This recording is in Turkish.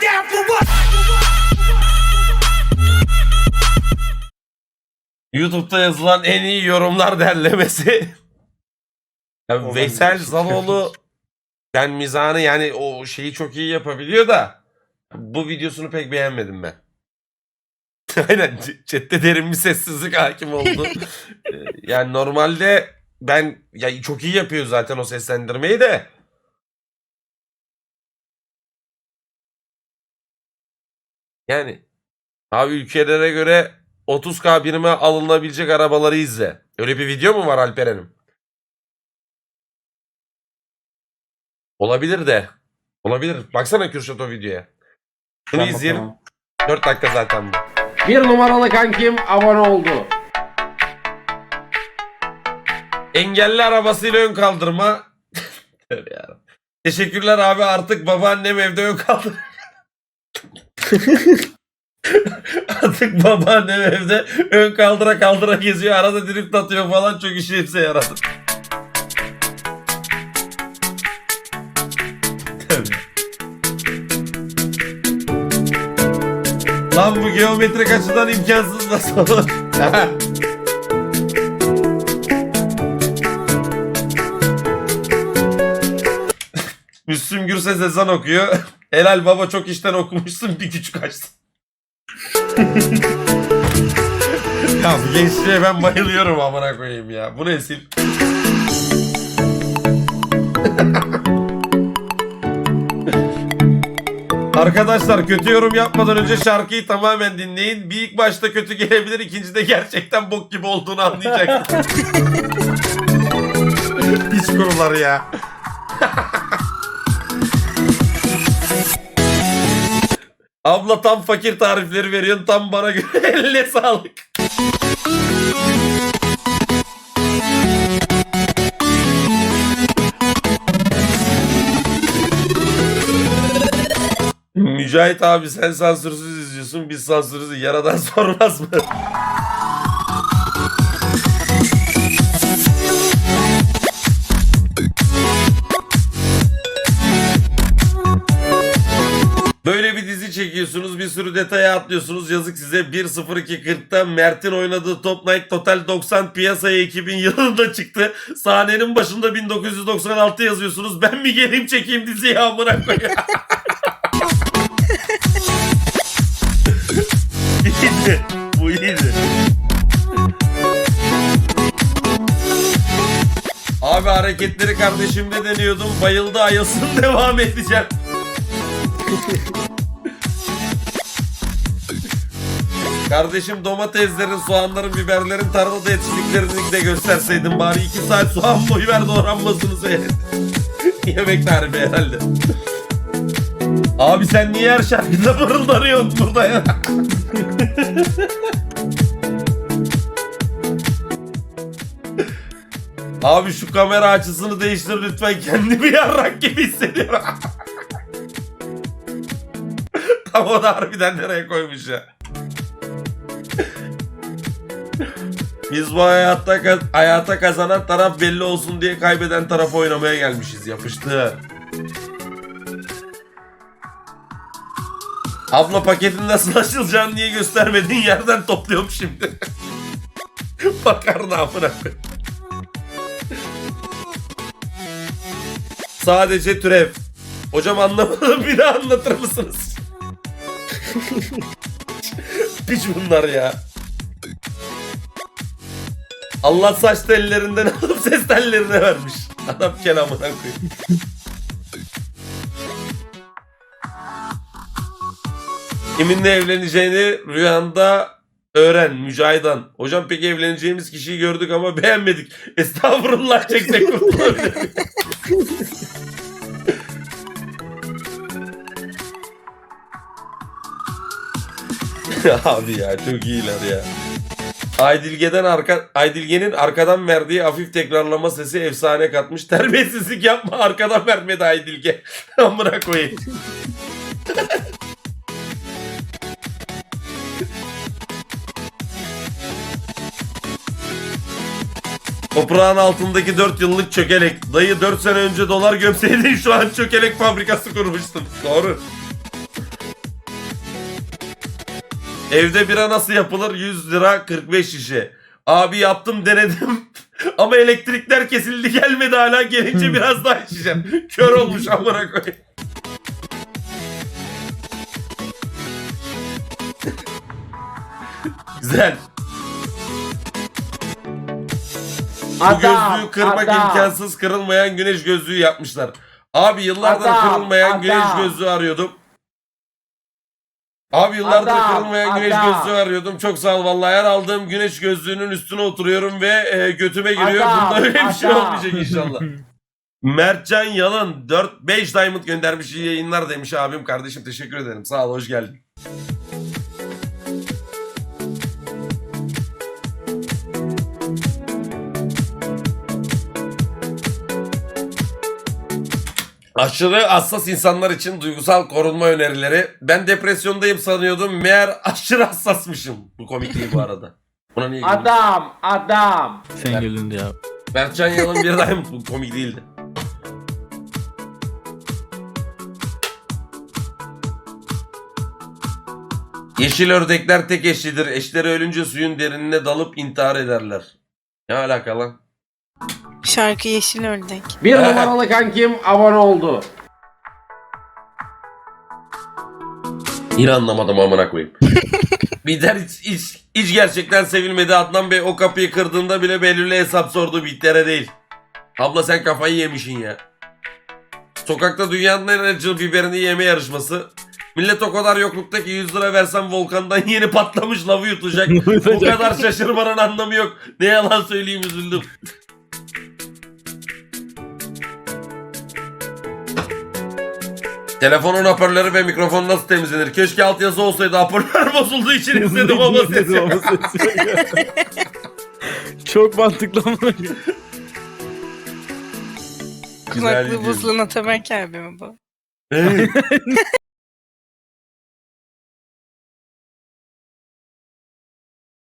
down for what? YouTube'da yazılan en iyi yorumlar derlemesi. Ya Veysel Zaloğlu ben mizahını yani o şeyi çok iyi yapabiliyor da bu videosunu pek beğenmedim ben. Aynen chatte derin bir sessizlik hakim oldu. Ee, yani normalde ben ya çok iyi yapıyor zaten o seslendirmeyi de. Yani abi ülkelere göre 30k birime alınabilecek arabaları izle. Öyle bir video mu var Alperen'im? Olabilir de. Olabilir. Baksana Kürşat o videoya. Şunu Tamam, izleyelim. tamam. 4 dakika zaten bu. Bir numaralı kankim abone oldu. Engelli arabasıyla ön kaldırma. Teşekkürler abi artık babaannem evde ön kaldır. artık babaannem evde ön kaldıra kaldıra geziyor. Arada drift atıyor falan çok işimize yaradı. Tövbe. Lan bu geometrik açıdan imkansız nasıl olur? Müslüm Gürses ezan okuyor. Helal baba çok işten okumuşsun bir küçük açtın. ya bu gençliğe ben bayılıyorum amına koyayım ya. Bu nesil. Arkadaşlar kötü yorum yapmadan önce şarkıyı tamamen dinleyin. Bir ilk başta kötü gelebilir, ikincide gerçekten bok gibi olduğunu anlayacaksın. Hiç kurular ya. Abla tam fakir tarifleri veriyorsun tam bana göre eline sağlık. Mücahit abi sen sansürsüz izliyorsun biz sansürsüz yaradan sormaz mı? Çekiyorsunuz bir sürü detaya atlıyorsunuz yazık size 1.02.40'ta Mert'in oynadığı Top Night Total 90 piyasaya 2000 yılında çıktı. Sahnenin başında 1996 yazıyorsunuz ben mi geleyim çekeyim diziyi amına koyayım. bu iyiydi. Abi hareketleri kardeşimle deniyordum bayıldı ayılsın devam edeceğim. Kardeşim domateslerin, soğanların, biberlerin tarlada yetiştiklerini de gösterseydin bari iki saat soğan boyu ver doğranmasını seyret. Yemek tarifi herhalde. Abi sen niye her şarkıda mırıldanıyorsun burada ya? Abi şu kamera açısını değiştir lütfen kendimi yarrak gibi hissediyorum. Tam o da harbiden nereye koymuş ya. Biz bu hayatta hayata kazanan taraf belli olsun diye kaybeden tarafa oynamaya gelmişiz. Yapıştı. Abla paketin nasıl açılacağını niye göstermediğin yerden topluyorum şimdi. Makarna amına koy. Sadece türev. Hocam anlamadım bir daha anlatır mısınız? Piç bunlar ya. Allah saç tellerinden alıp ses tellerine vermiş. Adam kelamına koyayım. Kiminle evleneceğini rüyanda öğren Mücahidan. Hocam peki evleneceğimiz kişiyi gördük ama beğenmedik. Estağfurullah çekmek kurtulabilir. Abi ya çok iyiler ya. Aydilge'den arka Aydilge'nin arkadan verdiği hafif tekrarlama sesi efsane katmış. Terbiyesizlik yapma arkadan vermedi Aydilge. Amına koyayım. Toprağın altındaki 4 yıllık çökelek. Dayı 4 sene önce dolar gömseydin şu an çökelek fabrikası kurmuştun. Doğru. Evde bira nasıl yapılır? 100 lira 45 şişe. Abi yaptım denedim. Ama elektrikler kesildi gelmedi hala gelince biraz daha içeceğim. Kör olmuş amına koyayım. Güzel. Bu Adam, gözlüğü kırmak adam. imkansız kırılmayan güneş gözlüğü yapmışlar. Abi yıllardır Adam, kırılmayan adam. güneş gözlüğü arıyordum. Abi yıllardır Adam, kırılmayan güneş adam. gözlüğü arıyordum. Çok sağ ol vallahi. Her aldığım güneş gözlüğünün üstüne oturuyorum ve e, götüme giriyor. Adam, Bunda öyle bir şey olmayacak inşallah. Mertcan Yalın 4-5 diamond göndermiş iyi yayınlar demiş abim kardeşim teşekkür ederim sağ ol hoş geldin. Aşırı hassas insanlar için duygusal korunma önerileri. Ben depresyondayım sanıyordum. Meğer aşırı hassasmışım. Bu komik değil bu arada. Buna niye güldün? Adam, adam. Sen güldün ya. Berkcan Yalın bir diamond bu komik değildi. Yeşil ördekler tek eşlidir. Eşleri ölünce suyun derinine dalıp intihar ederler. Ne alaka lan? Şarkı Yeşil Ördek. Bir numaralı kankim abone oldu. Yine anlamadım amına koyayım. Biter hiç, hiç, hiç gerçekten sevilmedi. Adnan Bey o kapıyı kırdığında bile belirli hesap sordu bitlere değil. Abla sen kafayı yemişsin ya. Sokakta dünyanın en acı biberini yeme yarışması. Millet o kadar yoklukta ki 100 lira versem volkandan yeni patlamış lavı yutacak. Bu kadar şaşırmanın anlamı yok. Ne yalan söyleyeyim üzüldüm. Telefonun hoparlörü ve mikrofon nasıl temizlenir? Keşke altyazı olsaydı hoparlör bozulduğu için izledim ama ses yok. Çok mantıklı ama. Güzel Kulaklığı bozulan Ataberk abi mi bu?